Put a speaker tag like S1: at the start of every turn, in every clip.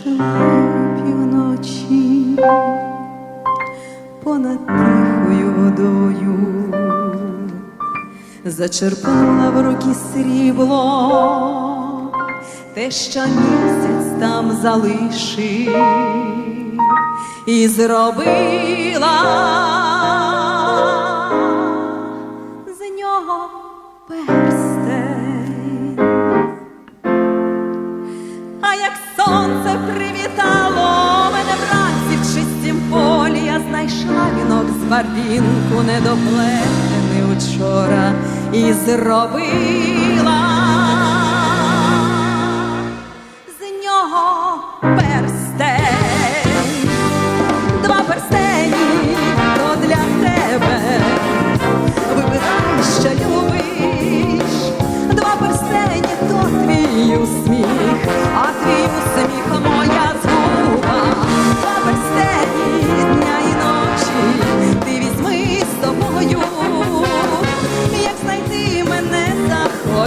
S1: Пливла півночі понад тихою водою, зачерпнула в руки срібло, те, що місяць там залишив, і зробила з нього перстень. А як сонце привітало мене вранці в чистім полі, я знайшла вінок з барвінку недоплетений учора і зробила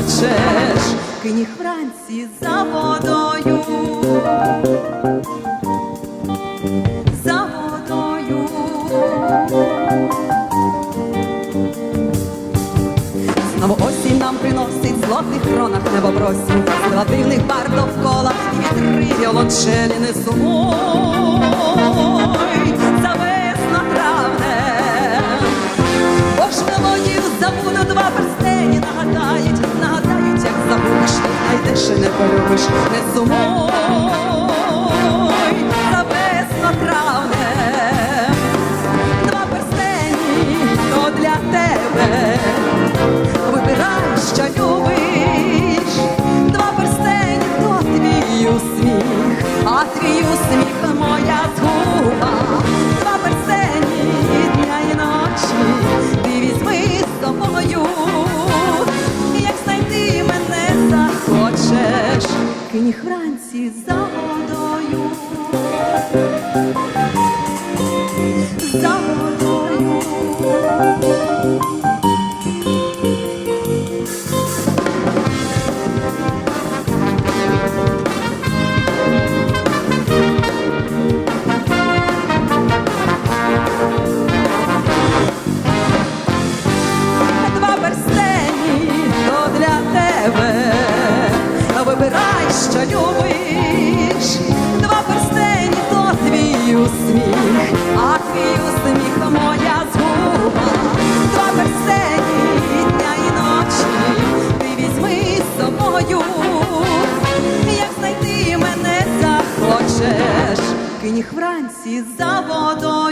S1: захочеш, кинь вранці за водою. За водою. Знову осінь нам приносить злотих хронах небопросінь, Сила дивних бар довкола і вітри віолончелі не сумуй, за весно травне. Бо ж мелодію забуду, два перстені не полюбиш, не сумуй, за весно травне. Два перстені то для тебе. Вибирай, що любиш, два перстені то твій усміх, а твій усміх моя кинь їх вранці вранці за водою